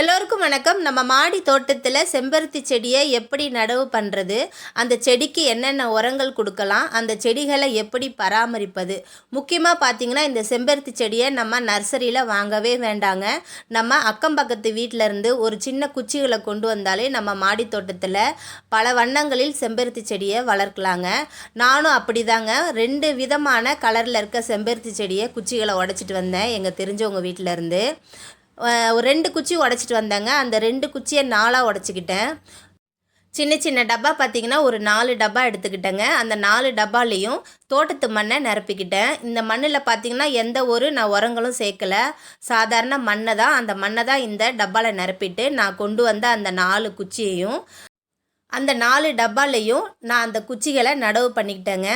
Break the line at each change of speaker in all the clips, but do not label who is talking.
எல்லோருக்கும் வணக்கம். நம்ம மாடி தோட்டத்தில் செம்பருத்தி செடியை எப்படி நடவு பண்ணுறது அந்த செடிக்கு என்னென்ன உரங்கள் கொடுக்கலாம்? அந்த செடிகளை எப்படி பராமரிப்பது? முக்கியமாக பார்த்தீங்கன்னா இந்த செம்பருத்தி செடியை நம்ம நர்சரியில் வாங்கவே வேண்டாங்க. நம்ம அக்கம் பக்கத்து வீட்டில் இருந்து ஒரு சின்ன குச்சிகளை கொண்டு வந்தாலே நம்ம மாடி தோட்டத்தில் பல வண்ணங்களில் செம்பருத்தி செடியை வளர்க்கலாங்க. நானும் அப்படிதாங்க. ரெண்டு விதமான கலரில் இருக்க செம்பருத்தி செடியை குச்சிகளை உடச்சிட்டு வந்தேன். எங்கள் தெரிஞ்சவங்க வீட்டிலருந்து ஒரு ரெண்டு குச்சி உடச்சிட்டு வந்தாங்க. அந்த ரெண்டு குச்சியை நாலாக உடச்சிக்கிட்டேன். சின்ன சின்ன டப்பா பார்த்தீங்கன்னா ஒரு நாலு டப்பா எடுத்துக்கிட்டேங்க. அந்த நாலு டப்பாலையும் தோட்டத்து மண்ணை நிரப்பிக்கிட்டேன். இந்த மண்ணில் பார்த்தீங்கன்னா எந்த ஒரு நான் உரங்களும் சேர்க்கல. சாதாரண மண்ணை தான். அந்த மண்ணை தான் இந்த டப்பாவில் நிரப்பிட்டு நான் கொண்டு வந்த அந்த நாலு குச்சியையும் அந்த நாலு டப்பாலையும் நான் அந்த குச்சிகளை நடவு பண்ணிக்கிட்டேங்க.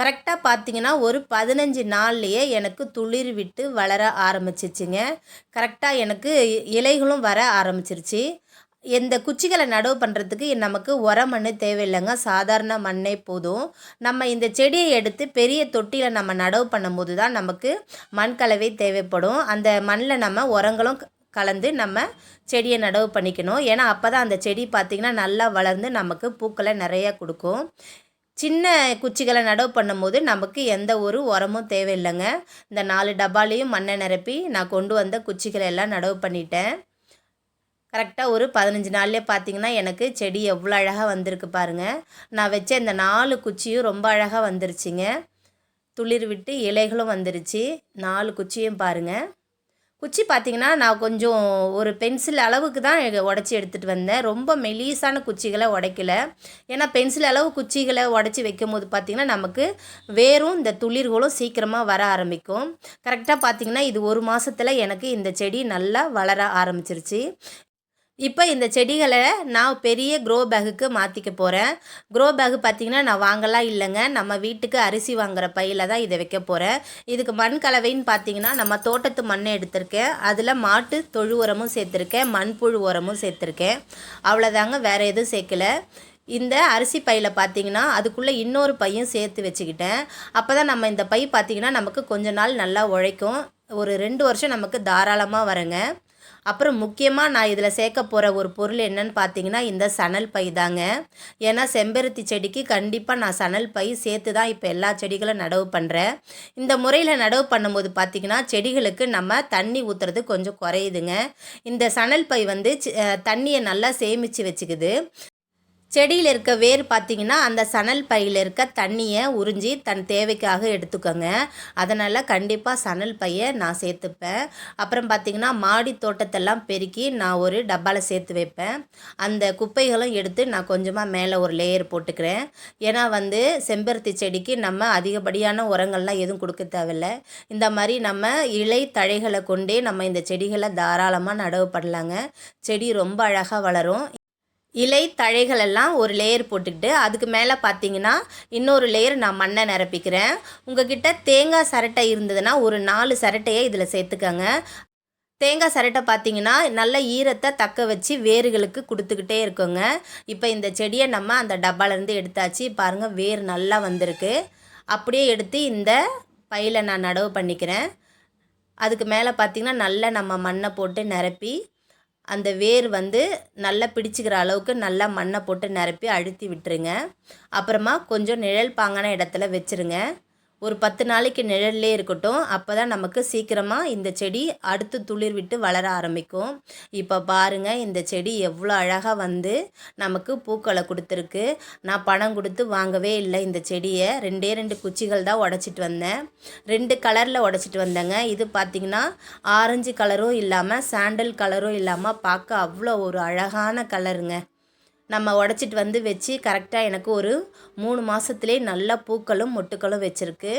கரெக்டாக பார்த்தீங்கன்னா ஒரு பதினஞ்சு நாள்லையே எனக்கு துளிர் விட்டு வளர ஆரம்பிச்சிச்சுங்க. கரெக்டாக எனக்கு இ- இலைகளும் வர ஆரம்பிச்சிருச்சு. இந்த குச்சிகளை நடவு பண்ணுறதுக்கு நமக்கு உர மண் தேவையில்லைங்க. சாதாரண மண்ணே போதும். நம்ம இந்த செடியை எடுத்து பெரிய தொட்டியில் நம்ம நடவு பண்ணும்போது தான் நமக்கு மண் கலவை தேவைப்படும். அந்த மண்ணில் நம்ம உரங்களும் க- கலந்து நம்ம செடியை நடவு பண்ணிக்கணும். ஏன்னா அப்போ தான் அந்த செடி பார்த்திங்கன்னா நல்லா வளர்ந்து நமக்கு பூக்களை நிறைய கொடுக்கும். சின்ன குச்சிகளை நடவு பண்ணும்போது நமக்கு எந்த ஒரு உரமும் தேவையில்லைங்க. இந்த நாலு டப்பாலையும் மண்ணை நிரப்பி நான் கொண்டு வந்த குச்சிகளை எல்லாம் நடவு பண்ணிட்டேன். கரெக்டாக ஒரு பதினஞ்சு நாள்லேயே பார்த்தீங்கன்னா எனக்கு செடி எவ்வளோ அழகாக வந்திருக்கு பாருங்கள் நான் வச்ச இந்த நாலு குச்சியும் ரொம்ப அழகாக வந்துருச்சுங்க. துளிர் விட்டு இலைகளும் வந்துருச்சு. நாலு குச்சியும் பாருங்கள் குச்சி பார்த்தீங்கன்னா நான் கொஞ்சம் ஒரு பென்சில் அளவுக்கு தான் உடச்சி எடுத்துகிட்டு வந்தேன். ரொம்ப மெலீஸான குச்சிகளை உடைக்கல. ஏன்னா பென்சில் அளவு குச்சிகளை உடச்சி வைக்கும் போது பார்த்திங்கன்னா நமக்கு வேரும் இந்த துளிர்களும் சீக்கிரமாக வர ஆரம்பிக்கும். கரெக்டாக பார்த்திங்கன்னா இது ஒரு மாதத்தில் எனக்கு இந்த செடி நல்லா வளர ஆரம்பிச்சிருச்சு. இப்போ இந்த செடிகளை நான் பெரிய க்ரோ பேகுக்கு மாற்றிக்க போகிறேன் க்ரோ பேகு பார்த்திங்கன்னா நான் வாங்கலாம் இல்லைங்க. நம்ம வீட்டுக்கு அரிசி வாங்குற பையில் தான் இதை வைக்க போகிறேன் இதுக்கு மண் கலவைன்னு பார்த்தீங்கன்னா நம்ம தோட்டத்து மண்ணை எடுத்திருக்கேன். அதில் மாட்டு தொழு உரமும் சேர்த்துருக்கேன். மண்புழு உரமும் சேர்த்துருக்கேன். அவ்வளோதாங்க வேறு எதுவும் சேர்க்கல. இந்த அரிசி பையில் பார்த்தீங்கன்னா அதுக்குள்ளே இன்னொரு பையும் சேர்த்து வச்சுக்கிட்டேன். அப்போ தான் நம்ம இந்த பை பார்த்திங்கன்னா நமக்கு கொஞ்ச நாள் நல்லா உழைக்கும். ஒரு ரெண்டு வருஷம் நமக்கு தாராளமாக வருங்க. அப்புறம் முக்கியமாக நான் இதில் சேர்க்க போகிற ஒரு பொருள் என்னன்னு பார்த்தீங்கன்னா இந்த சணல் பை தாங்க. ஏன்னா செம்பருத்தி செடிக்கு கண்டிப்பாக நான் சணல் பை சேர்த்து தான் இப்போ எல்லா செடிகளும் நடவு பண்ணுறேன் இந்த முறையில் நடவு பண்ணும்போது பார்த்தீங்கன்னா செடிகளுக்கு நம்ம தண்ணி ஊற்றுறது கொஞ்சம் குறையுதுங்க. இந்த சணல் பை வந்து தண்ணியை நல்லா சேமித்து வச்சுக்குது. செடியில் இருக்க வேர் பார்த்திங்கன்னா அந்த சணல் பையில் இருக்க தண்ணியை உறிஞ்சி தன் தேவைக்காக எடுத்துக்கோங்க. அதனால் கண்டிப்பாக சணல் பையை நான் சேர்த்துப்பேன். அப்புறம் பார்த்தீங்கன்னா மாடி தோட்டத்தெல்லாம் பெருக்கி நான் ஒரு டப்பாவில் சேர்த்து வைப்பேன். அந்த குப்பைகளும் எடுத்து நான் கொஞ்சமாக மேலே ஒரு லேயர் போட்டுக்கிறேன். ஏன்னா வந்து செம்பருத்தி செடிக்கு நம்ம அதிகப்படியான உரங்கள்லாம் எதுவும் கொடுக்க தேவையில்ல. இந்த மாதிரி நம்ம இலை தழைகளை கொண்டே நம்ம இந்த செடிகளை தாராளமாக நடவு பண்ணலாங்க. செடி ரொம்ப அழகாக வளரும். இலை தழைகளெல்லாம் ஒரு லேயர் போட்டுக்கிட்டு அதுக்கு மேலே பார்த்தீங்கன்னா இன்னொரு லேயர் நான் மண்ணை நிரப்பிக்கிறேன். உங்ககிட்ட தேங்காய் சரட்டை இருந்ததுன்னா ஒரு நாலு சரட்டையை இதில் சேர்த்துக்கங்க. தேங்காய் சரட்டை பார்த்தீங்கன்னா நல்ல ஈரத்தை தக்க வச்சு வேர்களுக்கு கொடுத்துக்கிட்டே இருக்கோங்க. இப்போ இந்த செடியை நம்ம அந்த டப்பாலேருந்து எடுத்தாச்சு. பாருங்கள் வேர் நல்லா வந்திருக்கு. அப்படியே எடுத்து இந்த பையில் நான் நடவு பண்ணிக்கிறேன். அதுக்கு மேலே பார்த்தீங்கன்னா நல்லா நம்ம மண்ணை போட்டு நிரப்பி அந்த வேர் வந்து நல்லா பிடிச்சிக்கிற அளவுக்கு நல்லா மண்ணை போட்டு நிரப்பி அழுத்தி விட்டுருங்க. அப்புறமா கொஞ்சம் நிழல் பாங்கான இடத்துல வச்சுருங்க. ஒரு பத்து நாளைக்கு நிழல்லே இருக்கட்டும் அப்போ தான் நமக்கு சீக்கிரமாக இந்த செடி அடுத்து துளிர் விட்டு வளர ஆரம்பிக்கும். இப்போ பாருங்கள் இந்த செடி எவ்வளோ அழகாக வந்து நமக்கு பூக்களை கொடுத்துருக்கு. நான் பணம் கொடுத்து வாங்கவே இல்லை இந்த செடியை. ரெண்டே ரெண்டு குச்சிகள் தான் உடச்சிட்டு வந்தேன். ரெண்டு கலரில் உடச்சிட்டு வந்தேங்க. இது பார்த்திங்கன்னா ஆரஞ்சு கலரும் இல்லாமல் சாண்டல் கலரும் இல்லாமல் பார்க்க அவ்வளோ ஒரு அழகான கலருங்க. நம்ம உடச்சிட்டு வந்து வச்சு கரெக்டாக எனக்கு ஒரு மூணு மாதத்துலேயே நல்ல பூக்களும் மொட்டுக்களும் வச்சுருக்கு.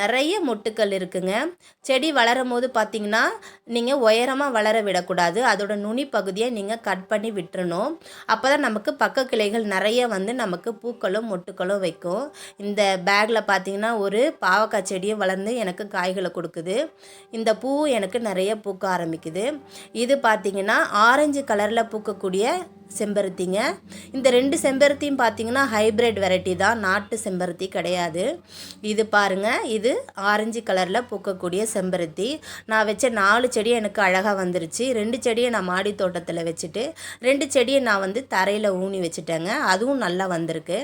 நிறைய மொட்டுக்கள் இருக்குங்க. செடி வளரும் போது பார்த்தீங்கன்னா நீங்கள் உயரமாக வளர விடக்கூடாது. அதோட நுனி பகுதியை நீங்கள் கட் பண்ணி விட்டுறணும். அப்போ தான் நமக்கு பக்க கிளைகள் நிறைய வந்து நமக்கு பூக்களும் மொட்டுக்களும் வைக்கும். இந்த பேக்கில் பார்த்தீங்கன்னா ஒரு பாவக்காய் செடியும் வளர்ந்து எனக்கு காய்களை கொடுக்குது. இந்த பூ எனக்கு நிறைய பூக்க ஆரம்பிக்குது. இது பார்த்தீங்கன்னா ஆரஞ்சு கலரில் பூக்கக்கூடிய செம்பருத்திங்க. இந்த ரெண்டு செம்பருத்தியும் பார்த்தீங்கன்னா ஹைப்ரிட் வெரைட்டி தான். நாட்டு செம்பருத்தி கிடையாது. இது பாருங்கள் இது ஆரஞ்சு கலரில் பூக்கக்கூடிய செம்பருத்தி. நான் வச்ச நாலு செடி எனக்கு அழகாக வந்துருச்சு. ரெண்டு செடியை நான் மாடி தோட்டத்தில் வச்சுட்டு ரெண்டு செடியை நான் வந்து தரையில் ஊனி வச்சுட்டேங்க. அதுவும் நல்லா வந்திருக்கு.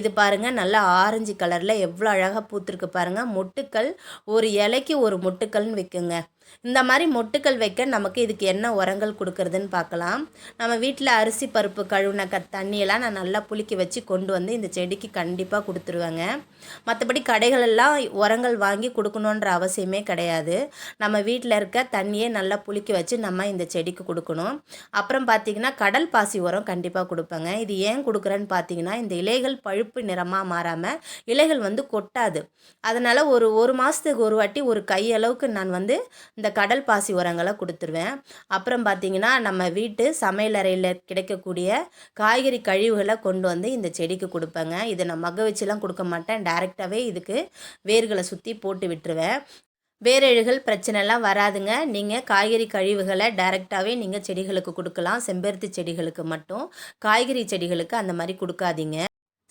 இது பாருங்கள் நல்லா ஆரஞ்சு கலரில் எவ்வளோ அழகாக பூத்துருக்கு பாருங்கள் மொட்டுக்கள் ஒரு இலைக்கு ஒரு மொட்டுக்கள்னு வைக்குங்க. இந்த மாதிரி மொட்டுக்கள் வைக்க நமக்கு இதுக்கு என்ன உரங்கள் கொடுக்கறதுன்னு பார்க்கலாம். நம்ம வீட்டில் அரிசி பருப்பு கழுவுன க தண்ணியெல்லாம் நான் நல்லா புளிக்க வச்சு கொண்டு வந்து இந்த செடிக்கு கண்டிப்பாக கொடுத்துருவேங்க. மற்றபடி கடைகளெல்லாம் உரங்கள் வாங்கி கொடுக்கணுன்ற அவசியமே கிடையாது. நம்ம வீட்டில் இருக்க தண்ணியே நல்லா புளிக்க வச்சு நம்ம இந்த செடிக்கு கொடுக்கணும். அப்புறம் பார்த்திங்கன்னா கடல் பாசி உரம் கண்டிப்பாக கொடுப்பேங்க. இது ஏன் கொடுக்குறேன்னு பார்த்தீங்கன்னா இந்த இலைகள் பழுப்பு நிறமாக மாறாமல் இலைகள் வந்து கொட்டாது. அதனால் ஒரு ஒரு மாதத்துக்கு ஒரு வாட்டி ஒரு கையளவுக்கு நான் வந்து இந்த கடல் பாசி உரங்களை கொடுத்துருவேன். அப்புறம் பார்த்திங்கன்னா நம்ம வீட்டு சமையலறையில் கிடைக்கக்கூடிய காய்கறி கழிவுகளை கொண்டு வந்து இந்த செடிக்கு கொடுப்பேங்க. இதை நான் மக வச்சுலாம் கொடுக்க மாட்டேன். டைரெக்டாகவே இதுக்கு வேர்களை சுற்றி போட்டு விட்டுருவேன். வேரழுகள் பிரச்சனைலாம் வராதுங்க. நீங்கள் காய்கறி கழிவுகளை டைரெக்டாகவே நீங்கள் செடிகளுக்கு கொடுக்கலாம். செம்பருத்தி செடிகளுக்கு மட்டும். காய்கறி செடிகளுக்கு அந்த மாதிரி கொடுக்காதீங்க.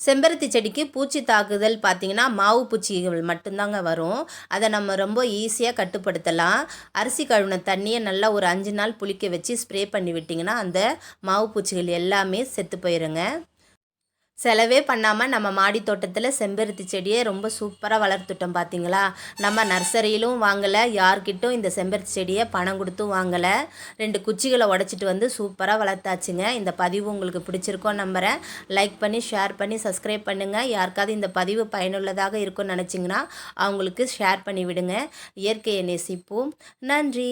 செம்பருத்தி செடிக்கு பூச்சி தாக்குதல் பார்த்திங்கன்னா மாவு பூச்சிகள் மட்டும்தாங்க வரும். அதை நம்ம ரொம்ப ஈஸியாக கட்டுப்படுத்தலாம். அரிசி கழுவின தண்ணியை நல்லா ஒரு அஞ்சு நாள் புளிக்க வச்சு ஸ்ப்ரே பண்ணி விட்டிங்கன்னா அந்த மாவு பூச்சிகள் எல்லாமே செத்து போயிருங்க. செலவே பண்ணாமல் நம்ம மாடி தோட்டத்தில் செம்பருத்தி செடியை ரொம்ப சூப்பராக வளர்த்துட்டோம் பார்த்தீங்களா நம்ம நர்சரியிலும் வாங்கலை யார்கிட்டும் இந்த செம்பருத்தி செடியை பணம் கொடுத்தும் வாங்கலை. ரெண்டு குச்சிகளை உடச்சிட்டு வந்து சூப்பராக வளர்த்தாச்சுங்க. இந்த பதிவு உங்களுக்கு பிடிச்சிருக்கோம் நம்புகிறேன் லைக் பண்ணி ஷேர் பண்ணி சப்ஸ்கிரைப் பண்ணுங்கள் யாருக்காவது இந்த பதிவு பயனுள்ளதாக இருக்கும்னு நினச்சிங்கன்னா அவங்களுக்கு ஷேர் பண்ணி விடுங்க. இயற்கையை நேசிப்போம். நன்றி!